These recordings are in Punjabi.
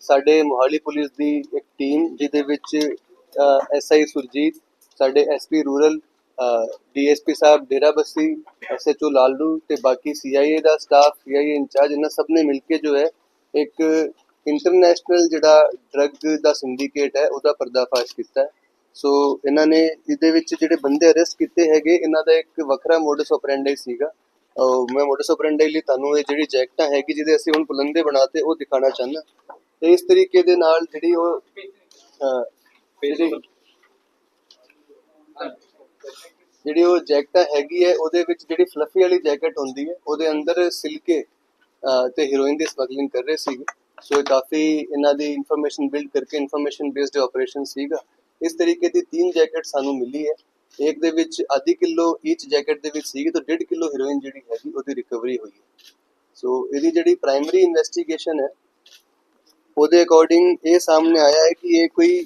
ਸਾਡੇ ਮੋਹਾਲੀ ਪੁਲਿਸ ਦੀ ਇੱਕ ਟੀਮ ਜਿਹਦੇ ਵਿੱਚ ਐਸਆਈ ਸੁਰਜੀਤ, ਸਾਡੇ SP rural DSP Sahib Derabassi SHO Lalru ਤੇ ਬਾਕੀ ਸੀਆਈਏ ਦਾ ਸਟਾਫ ਸੀਆਈਏ ਇੰਚਾਰਜ, ਇਹਨਾਂ ਸਭ ਨੇ ਮਿਲ ਕੇ ਜੋ ਹੈ ਇੱਕ ਇੰਟਰਨੈਸ਼ਨਲ ਜਿਹੜਾ ਡਰੱਗ ਦਾ ਸਿੰਡੀਕੇਟ ਹੈ, ਉਹਦਾ ਪਰਦਾਫਾਸ਼ ਕੀਤਾ ਹੈ। ਸੋ ਇਹਨਾਂ ਨੇ ਇਹਦੇ ਵਿੱਚ ਜਿਹੜੇ ਬੰਦੇ ਅਰੈਸਟ ਕੀਤੇ ਹੈਗੇ, ਇਹਨਾਂ ਦਾ ਇੱਕ ਵੱਖਰਾ ਮੋਡਸ ਆਪਰੈਂਡੀ ਸੀਗਾ। ਮੈਂ ਮੋਡਸ ਆਪਰੈਂਡੀ ਲਈ ਤੁਹਾਨੂੰ ਇਹ ਜਿਹੜੀ ਜੈਕਟਾਂ ਹੈਗੀ ਜਿਹਦੇ ਅਸੀਂ ਹੁਣ ਪੁਲੰਦੇ ਬਣਾਤੇ ਉਹ ਦਿਖਾਣਾ ਚਾਹੁੰਦਾ। ਤੇ ਇਸ ਤਰੀਕੇ ਦੇ ਨਾਲ ਜਿਹੜੀ ਉਹ ਜਿਹੜੀ ਉਹ ਜੈਕਟਾਂ ਹੈਗੀ ਹੈ, ਉਹਦੇ ਵਿੱਚ ਜਿਹੜੀ ਫਲਫੀ ਵਾਲੀ ਜੈਕਟ ਹੁੰਦੀ ਹੈ, ਉਹਦੇ ਅੰਦਰ ਸਿਲਕੇ ਤੇ ਹੀਰੋਇਨ ਦੀ ਸਮਗਲਿੰਗ ਕਰ ਰਹੇ ਸੀਗੇ। ਸੋ ਇਹ ਕਾਫੀ ਇਹਨਾਂ ਦੀ ਇਨਫੋਰਮੇਸ਼ਨ ਬਿਲਡ ਕਰਕੇ ਇਨਫੋਰਮੇਸ਼ਨ ਬੇਸਡ ਆਪਰੇਸ਼ਨ ਸੀਗਾ। ਇਸ ਤਰੀਕੇ ਦੀ ਤਿੰਨ ਜੈਕਟ ਸਾਨੂੰ ਮਿਲੀ ਹੈ। ਇੱਕ ਦੇ ਵਿੱਚ ਆਧੀ ਕਿਲੋ ਈਚ ਜੈਕਟ ਦੇ ਵਿੱਚ ਸੀਗੀ ਤਾਂ 1.5 ਕਿਲੋ ਹੀਰੋਇਨ ਜਿਹੜੀ ਹੈਗੀ ਉਹਦੀ ਰਿਕਵਰੀ ਹੋਈ ਹੈ। ਸੋ ਇਹਦੀ ਜਿਹੜੀ ਪ੍ਰਾਇਮਰੀ ਇਨਵੈਸਟੀਗੇਸ਼ਨ ਹੈ, ਉਹਦੇ ਅਕੋਰਡਿੰਗ ਇਹ ਸਾਹਮਣੇ ਆਇਆ ਹੈ ਕਿ ਇਹ ਕੋਈ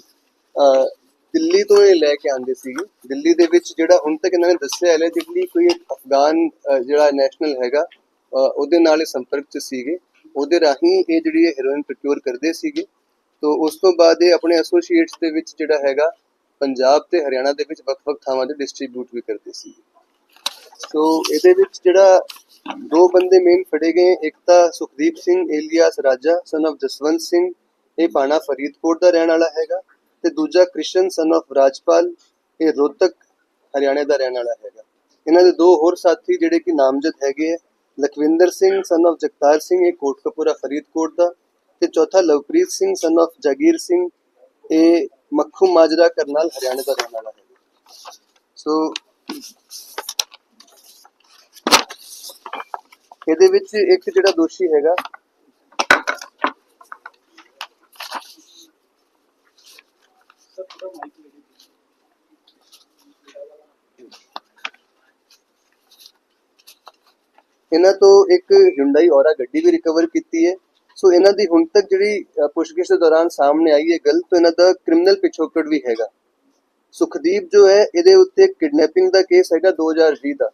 ਦਿੱਲੀ ਤੋਂ ਇਹ ਲੈ ਕੇ ਆਂਦੇ ਸੀਗੇ। ਦਿੱਲੀ ਦੇ ਵਿੱਚ ਜਿਹੜਾ ਹੁਣ ਤੱਕ ਇਹਨਾਂ ਨੇ ਦੱਸਿਆ ਹੈ ਦਿੱਲੀ ਕੋਈ ਅਫਗਾਨ ਜਿਹੜਾ ਨੈਸ਼ਨਲ ਹੈਗਾ ਉਹਦੇ ਨਾਲ ਇਹ ਸੰਪਰਕ 'ਚ ਸੀਗੇ। ਉਹਦੇ ਰਾਹੀਂ ਇਹ ਜਿਹੜੀ ਹੀਰੋਇਨ ਪ੍ਰੋਕਿਊਰ ਕਰਦੇ ਸੀਗੇ। ਤੋਂ, ਉਸ ਤੋਂ ਬਾਅਦ ਇਹ ਆਪਣੇ ਐਸੋਸੀਏਟਸ ਦੇ ਵਿੱਚ ਜਿਹੜਾ ਹੈਗਾ ਪੰਜਾਬ ਤੇ ਹਰਿਆਣਾ ਦੇ ਵਿੱਚ ਵੱਖ-ਵੱਖ ਥਾਵਾਂ ਤੇ ਡਿਸਟ੍ਰੀਬਿਊਟ ਵੀ ਕਰਦੇ ਸੀ। ਸੋ ਇਹਦੇ ਵਿੱਚ ਜਿਹੜਾ ਦੋ ਬੰਦੇ ਮੇਨ ਫੜੇ ਗਏ, ਇੱਕ ਤਾਂ ਸੁਖਦੀਪ ਸਿੰਘ ਏਲੀਆਸ ਰਾਜਾ ਸਨ of ਜਸਵੰਤ ਸਿੰਘ, ਇਹ ਪਾਣਾ ਫਰੀਦਕੋਟ ਦਾ ਰਹਿਣ ਵਾਲਾ ਹੈਗਾ ਤੇ ਦੂਜਾ ਕ੍ਰਿਸ਼ਨ ਸਨ of ਰਾਜਪਾਲ, ਇਹ ਰੋਹਤਕ ਹਰਿਆਣੇ ਦਾ ਰਹਿਣ ਵਾਲਾ ਹੈਗਾ। ਇਹਨਾਂ ਦੇ ਦੋ ਹੋਰ ਸਾਥੀ ਜਿਹੜੇ ਕਿ ਨਾਮਜ਼ਦ ਹੈਗੇ ਆ, ਲਖਵਿੰਦਰ ਸਿੰਘ ਸਨ of ਜਗਤਾਰ ਸਿੰਘ, ਇਹ ਕੋਟਕਪੂਰਾ ਫਰੀਦਕੋਟ ਦਾ ਤੇ ਚੌਥਾ ਲਵਪ੍ਰੀਤ ਸਿੰਘ ਸਨ of ਜਾਗੀਰ ਸਿੰਘ, ਇਹ ਮੱਖੂ ਮਾਜਰਾ ਕਰਨਾਲ ਹਰਿਆਣਾ ਦਾ ਰਹਿਣ ਵਾਲਾ ਹੈ ਸੋ ਇਹਦੇ ਵਿੱਚ ਇੱਕ ਜਿਹੜਾ ਦੋਸ਼ੀ ਹੈਗਾ ਇਹਨਾਂ ਤੋਂ ਇੱਕ Hyundai ਔਰਾ ਗੱਡੀ ਵੀ ਰਿਕਵਰ ਕੀਤੀ ਹੈ ਸੋ ਇਹਨਾਂ ਦੀ ਹੁਣ ਤੱਕ ਜਿਹੜੀ ਪੁੱਛਗਿੱਛ ਦੇ ਦੌਰਾਨ ਸਾਹਮਣੇ ਆਈ ਹੈ ਗੱਲ ਤੋਂ ਇਹਨਾਂ ਦਾ ਕ੍ਰਿਮੀਨਲ ਪਿਛੋਕੜ ਵੀ ਹੈਗਾ। ਸੁਖਦੀਪ ਜੋ ਹੈ, ਇਹਦੇ ਉੱਤੇ ਕਿਡਨੈਪਿੰਗ ਦਾ ਕੇਸ ਹੈਗਾ 2020 ਦਾ।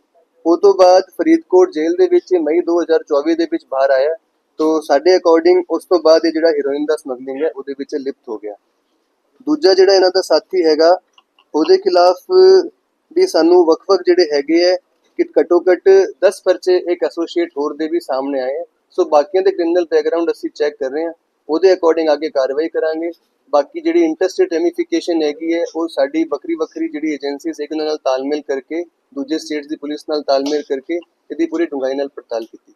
ਉਹ ਤੋਂ ਬਾਅਦ ਫਰੀਦਕੋਟ ਜੇਲ੍ਹ ਦੇ ਵਿੱਚ ਮਈ 2024 ਦੇ ਵਿੱਚ ਬਾਹਰ ਆਇਆ। ਤੋਂ, ਸਾਡੇ ਅਕੋਰਡਿੰਗ ਉਸ ਤੋਂ ਬਾਅਦ ਇਹ ਜਿਹੜਾ ਹੀਰੋਇਨ ਦਾ ਸਮਗਲਿੰਗ ਹੈ, ਉਹਦੇ ਵਿੱਚ ਲਿਪਤ ਹੋ ਗਿਆ। ਦੂਜਾ ਜਿਹੜਾ ਇਹਨਾਂ ਦਾ ਸਾਥੀ ਹੈਗਾ, ਉਹਦੇ ਖਿਲਾਫ ਵੀ ਸਾਨੂੰ ਵੱਖ-ਵੱਖ ਜਿਹੜੇ ਹੈਗੇ ਹੈ, ਕਿ ਘੱਟੋ ਘੱਟ 10 ਪਰਚੇ ਇੱਕ ਐਸੋਸੀਏਟ ਹੋਰ ਦੇ ਵੀ ਸਾਹਮਣੇ ਆਏ ਸੋ ਬਾਕੀਆਂ ਦੇ ਕ੍ਰਿਮੀਨਲ ਬੈਕਗ੍ਰਾਉਂਡ ਅਸੀਂ ਚੈੱਕ ਕਰ ਰਹੇ ਹਾਂ। ਉਹਦੇ ਅਕੋਰਡਿੰਗ ਅੱਗੇ ਕਾਰਵਾਈ ਕਰਾਂਗੇ। ਬਾਕੀ ਜਿਹੜੀ ਇੰਟਰਸਟੇਟ ਰੈਮੀਫਿਕੇਸ਼ਨ ਹੈਗੀ ਹੈ, ਉਹ ਸਾਡੀ ਵੱਖਰੀ ਵੱਖਰੀ ਜਿਹੜੀ ਏਜੰਸੀਜ਼ ਇੱਕ ਨਾਲ ਤਾਲਮੇਲ ਕਰਕੇ, ਦੂਜੇ ਸਟੇਟਸ ਦੀ ਪੁਲਿਸ ਨਾਲ ਤਾਲਮੇਲ ਕਰਕੇ, ਇਹਦੀ ਪੂਰੀ ਡੂੰਘਾਈ ਨਾਲ ਪੜਤਾਲ ਕੀਤੀ